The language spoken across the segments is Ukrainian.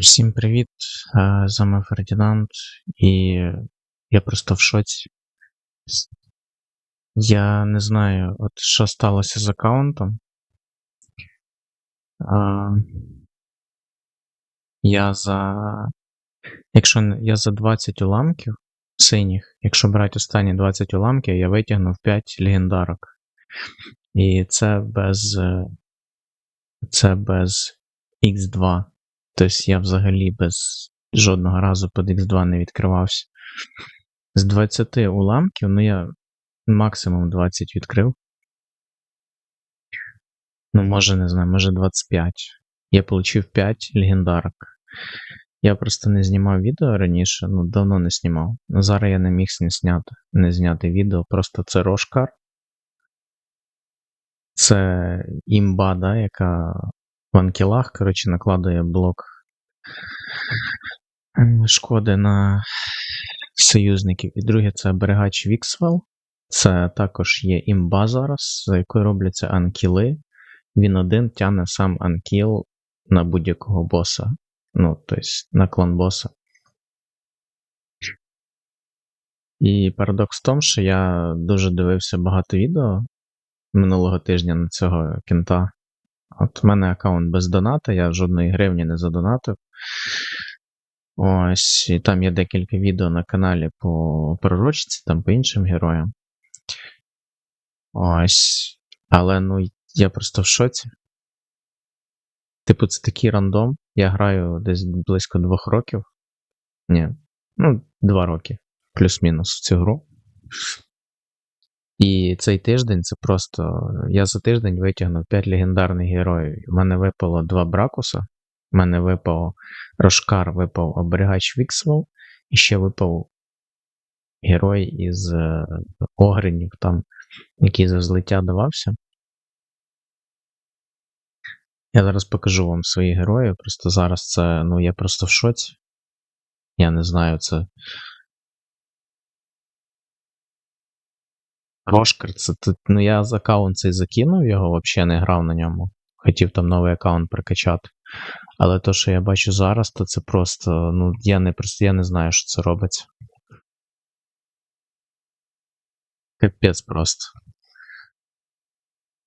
Всім привіт! Е, З вами Фердінанд, і я просто в шоці. Я не знаю, от що сталося з аккаунтом. Я за. Якщо я за 20 уламків синіх, якщо брати останні 20 уламків, я витягнув 5 легендарок. І це без. е, Це без X2. Тобто я взагалі без жодного разу під X2 не відкривався. З 20 уламків, ну я максимум 20 відкрив. Ну, може, не знаю, може 25. Я отримав 5 легендарок. Я просто не знімав відео раніше, ну давно не знімав. Ну, зараз я не міг не зняти, не зняти відео, просто це Рошкар. Це імба, да, яка в анкілах, коротше, накладує блок ем, шкоди на союзників. І друге, це берегач Віксвел. Це також є імба зараз, за якою робляться анкіли. Він один тягне сам анкіл на будь-якого боса. Ну, тобто на клан боса. І парадокс в тому, що я дуже дивився багато відео минулого тижня на цього кента. От в мене аккаунт без доната, я жодної гривні не задонатив. Ось, і там є декілька відео на каналі по пророчці, там по іншим героям. Ось. Але ну, я просто в шоці. Типу, це такий рандом. Я граю десь близько двох років. Ні, ну, два роки, плюс-мінус в цю гру. І цей тиждень це просто. Я за тиждень витягнув 5 легендарних героїв. У мене випало два Бракуса. У мене випав Рошкар, випав оберігач Віксвел, і ще випав герой із е, Огринів, там, який за злиття давався. Я зараз покажу вам свої герої. Просто зараз це. Ну, я просто в шоці. Я не знаю, це. Рошкар, це тут. Ну я з аккаунт цей закинув його, взагалі не грав на ньому. Хотів там новий аккаунт прокачати. Але то, що я бачу зараз, то це просто. Ну, я не я не знаю, що це робиться. Капець просто.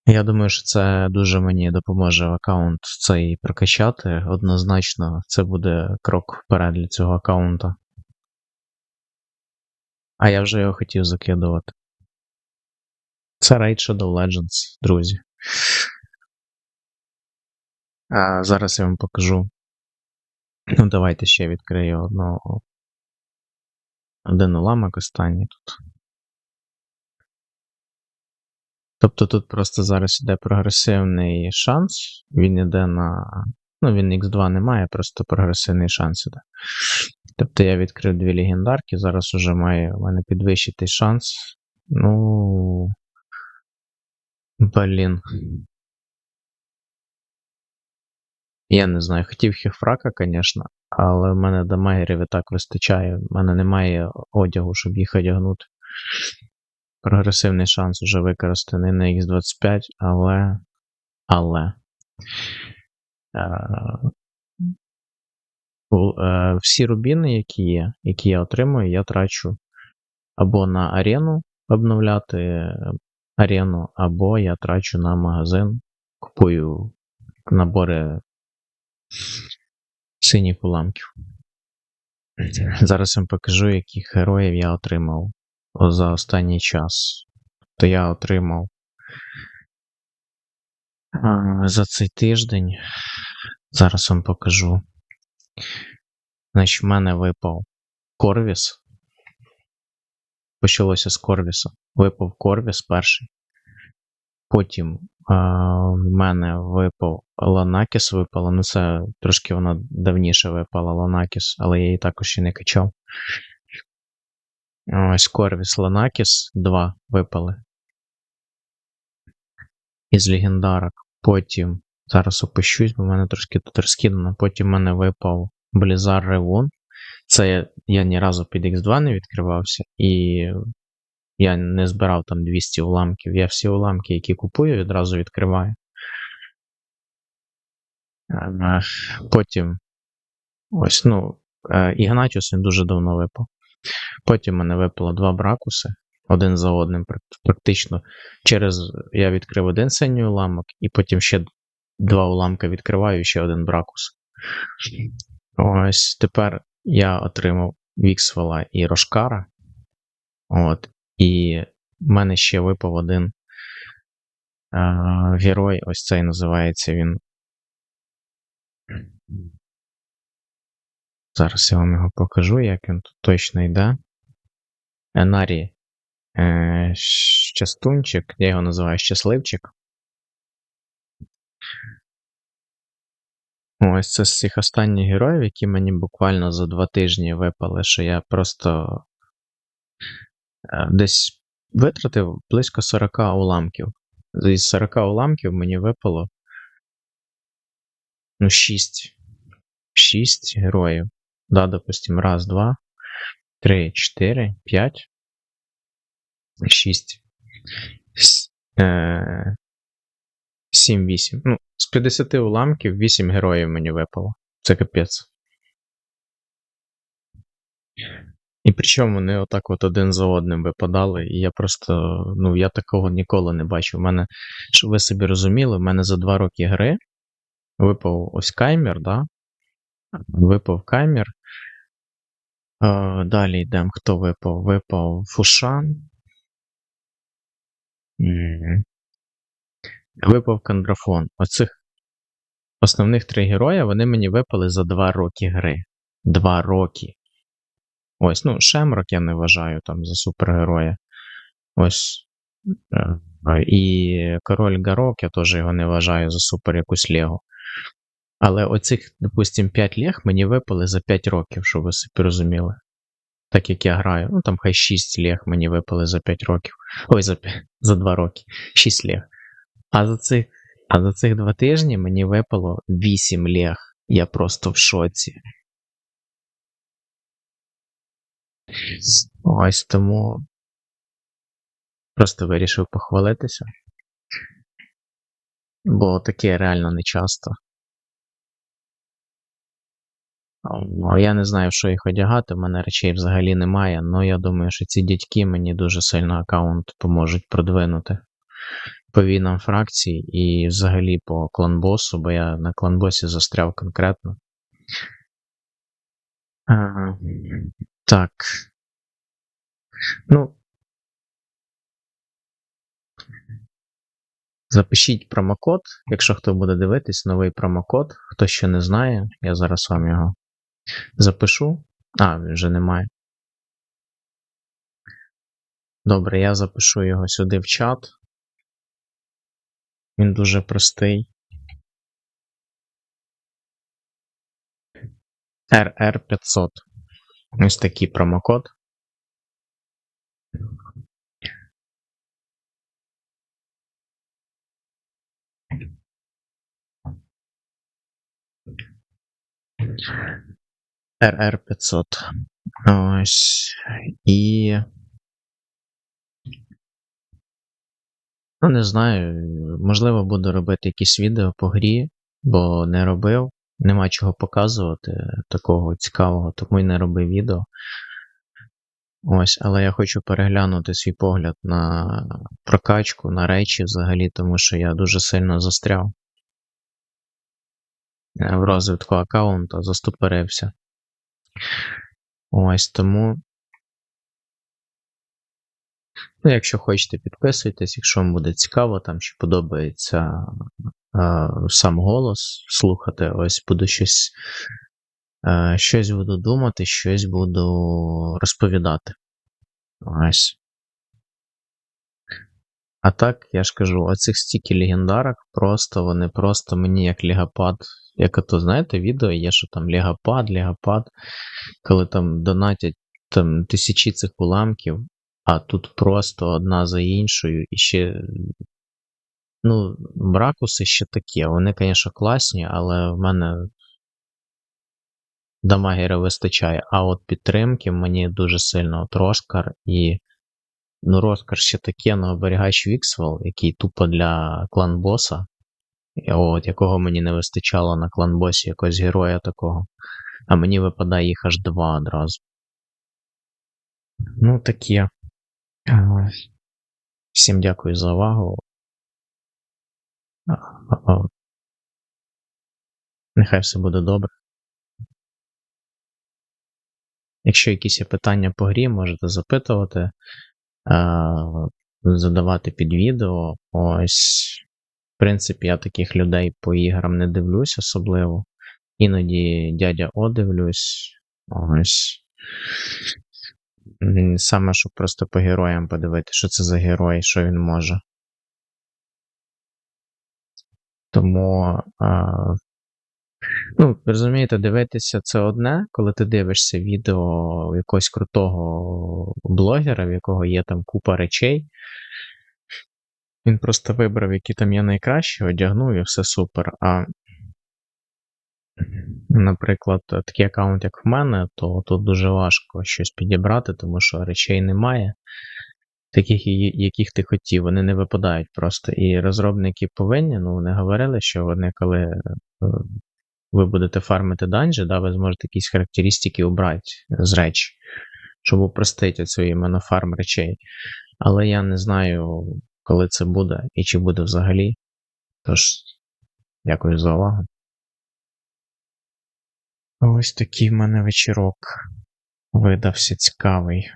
Я думаю, що це дуже мені допоможе аккаунт цей прокачати. Однозначно, це буде крок вперед для цього аккаунта. А я вже його хотів закидувати. Це Raid Shadow Legends, друзі. А, зараз я вам покажу. Ну, давайте ще відкрию одного. Один уламок останній тут. Тобто тут просто зараз іде прогресивний шанс. Він іде на. Ну, він X2 не має, просто прогресивний шанс іде. Тобто я відкрив дві легендарки, зараз уже має у мене підвищити шанс. Ну. Блін. Я не знаю, хотів хіфрака, звісно, але в мене дамагерів і так вистачає. В мене немає одягу, щоб їх одягнути. Прогресивний шанс вже використаний на X25, але. Але. Е, е, всі рубіни, які є, які я отримую, я трачу або на арену обновляти арену, або я трачу на магазин, купую набори синіх уламків. Зараз вам покажу, яких героїв я отримав за останній час. То я отримав за цей тиждень. Зараз вам покажу. Значить, в мене випав Корвіс. Почалося з Корвіса. Випав Корвіс перший. Потім а, в мене випав Ланакіс випала. Ну, це трошки вона давніше випала Ланакіс, але я її також ще не качав. Ось Корвіс Ланакіс 2 випали. Із легендарок. Потім. Зараз опущусь, бо в мене трошки тут розкидано. Потім в мене випав Блізар Ревун. Це я, ні разу під X2 не відкривався, і я не збирав там 200 уламків. Я всі уламки, які купую, відразу відкриваю. Е, Потім ось, ну, е, Ігнатіус він дуже давно випав. Потім мене випало два бракуси один за одним, практично. Через я відкрив один синій уламок, і потім ще два уламка відкриваю, і ще один бракус. Ось тепер я отримав Віксвела і Рошкара. От, і в мене ще випав один е, герой, ось цей називається він. Зараз я вам його покажу, як він тут точно йде. Енарі е, Щастунчик, я його називаю Щасливчик. Ось це з цих останніх героїв, які мені буквально за два тижні випали, що я просто е, десь витратив близько 40 уламків. Із 40 уламків мені випало ну, 6. 6 героїв. Да, допустим, раз, два, три, чотири, п'ять, шість. Е, Сім, вісім. Ну, з 50 уламків 8 героїв мені випало. Це капець. І причому вони отак от один за одним випадали, і я просто, ну, я такого ніколи не бачив. У мене, щоб ви собі розуміли, в мене за два роки гри випав ось каймер, да? Випав каймер. Е, далі йдемо. Хто випав? Випав Фушан. Випав Кандрафон. Оцих основних три героя вони мені випали за два роки гри. Два роки. Ось, ну, Шемрок я не вважаю там за супергероя. Ось. е, І король Гарок я теж його не вважаю за супер якусь Лего. Але оцих, допустим, 5 лег мені випали за 5 років, щоб ви собі розуміли. Так як я граю. Ну там хай 6 лег мені випали за 5 років. Ой, за, п'я- за 2 роки. 6 лег. А за цих, а за цих 2 тижні мені випало 8 лег. Я просто в шоці. Ось тому. Просто вирішив похвалитися. Бо таке реально не часто. Ну, Я не знаю, що їх одягати, в мене речей взагалі немає, але я думаю, що ці дядьки мені дуже сильно аккаунт поможуть продвинути по війнам фракцій і взагалі по кланбосу, бо я на кланбосі застряв конкретно. Ага. Так. Ну. Запишіть промокод, якщо хто буде дивитись, новий промокод. Хто ще не знає, я зараз вам його запишу. А, він вже немає. Добре, я запишу його сюди в чат. Він дуже простий. RR500. Ось такий промокод. RR500. Ось. І. Ну, не знаю. Можливо, буду робити якісь відео по грі, бо не робив. Нема чого показувати такого цікавого, тому й не робив відео. Ось, але я хочу переглянути свій погляд на прокачку, на речі взагалі, тому що я дуже сильно застряв е, в розвитку аккаунта, застопорився. Ось тому. Ну, якщо хочете, підписуйтесь, якщо вам буде цікаво, там чи подобається е, сам голос слухати, ось буду щось, е, щось буду думати, щось буду розповідати. Ось. А так, я ж кажу, оцих стільки легендарок, просто вони просто мені як легопад. Як ото, знаєте, відео є, що там легопад, легопад, коли там донатять там тисячі цих уламків, а тут просто одна за іншою, і ще. Ну, бракуси ще такі. Вони, звісно, класні, але в мене дамагера вистачає. А от підтримки мені дуже сильно от Роскар і. Ну, Роскар ще таке, але оберігач Віксвел, який тупо для клан боса. От, якого мені не вистачало на кланбосі, якогось героя такого. А мені випадає їх аж два одразу. Ну, таке. Всім дякую за увагу. Нехай все буде добре. Якщо якісь є питання по грі, можете запитувати, задавати під відео. Ось, в принципі, я таких людей по іграм не дивлюсь особливо. Іноді дядя О дивлюсь. Ось. Саме, щоб просто по героям подивитися, що це за герой, що він може. Тому, а, ну, розумієте, дивитися це одне, коли ти дивишся відео якогось крутого блогера, в якого є там купа речей. Він просто вибрав, які там є найкращі, одягнув і все супер. А, наприклад, такий аккаунт, як в мене, то тут дуже важко щось підібрати, тому що речей немає. Таких, яких ти хотів, вони не випадають просто. І розробники повинні, ну, вони говорили, що вони, коли е, ви будете фармити данжі, да, ви зможете якісь характеристики обрати з речі, щоб упростити цю іменно фарм речей. Але я не знаю, коли це буде і чи буде взагалі. Тож, дякую за увагу. Ось такий в мене вечірок видався цікавий.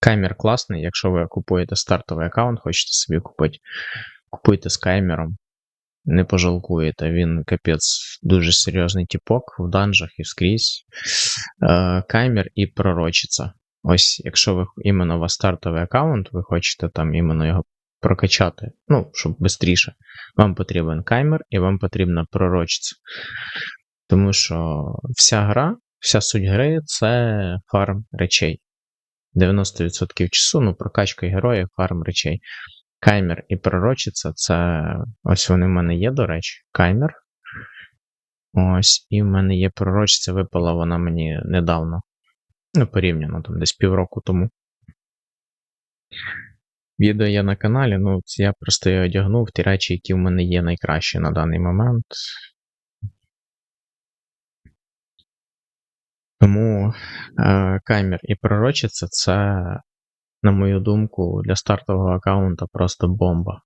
Каймер класний, якщо ви купуєте стартовий аккаунт, хочете собі купити, купуйте з каймером. Не пожалкуєте, він капець дуже серйозний тіпок в данжах і скрізь. Е, каймер і пророчиця. Ось, якщо ви іменно у вас стартовий аккаунт, ви хочете там іменно його прокачати, ну, щоб швидше, вам потрібен каймер і вам потрібна пророчиця. Тому що вся гра, вся суть гри це фарм речей. 90% часу, ну, прокачка героїв, фарм речей. Каймер і пророчиця це. Ось вони в мене є, до речі, каймер. Ось, і в мене є пророчиця, випала вона мені недавно. Ну, порівняно, там десь півроку тому. Відео є на каналі, ну, я просто її одягнув ті речі, які в мене є найкращі на даний момент. Тому е, каймер і пророчиця це, на мою думку, для стартового аккаунта просто бомба.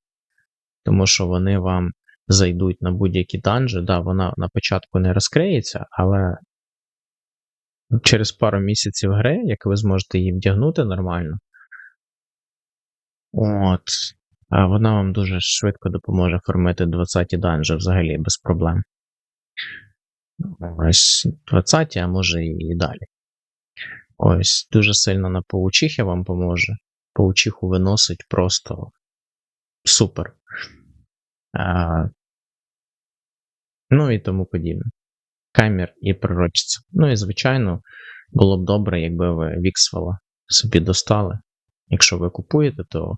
Тому що вони вам зайдуть на будь-які данжі. Да, вона на початку не розкриється, але через пару місяців гри, як ви зможете її вдягнути нормально, от, вона вам дуже швидко допоможе формити 20-ті данжі взагалі без проблем. Ось 20, а може і далі. Ось, дуже сильно на паучихи вам поможе. Паучиху виносить просто супер. А, ну і тому подібне. Камер і пророчиця. Ну і, звичайно, було б добре, якби ви Віксвела собі достали. Якщо ви купуєте, то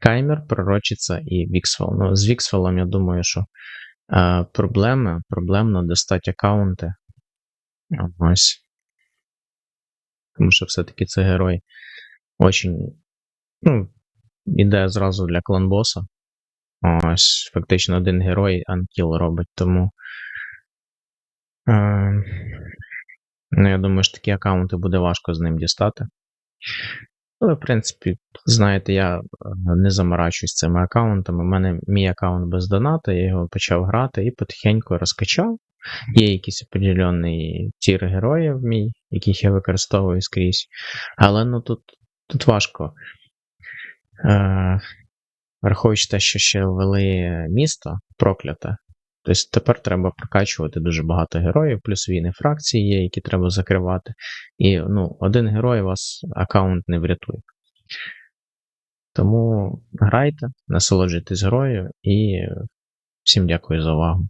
Каймер, пророчиця і Віксвел. Ну, з Віксвелом, я думаю, що е, проблеми, проблемно достати аккаунти. Ось. Тому що все-таки це герой очень, ну, іде зразу для кланбоса. Ось, фактично один герой анкіл робить, тому. Е, ну, я думаю, що такі аккаунти буде важко з ним дістати. Але, в принципі, знаєте, я е, не заморачуюсь цими аккаунтами. У мене мій аккаунт без доната, я його почав грати і потихеньку розкачав. Є якийсь определений тір героїв мій, яких я використовую скрізь. Але ну тут, тут важко. Е, Враховуючи те, що ще ввели місто прокляте. Тобто тепер треба прокачувати дуже багато героїв, плюс війни фракції є, які треба закривати. І ну, один герой вас аккаунт не врятує. Тому грайте, насолоджуйтесь грою і всім дякую за увагу.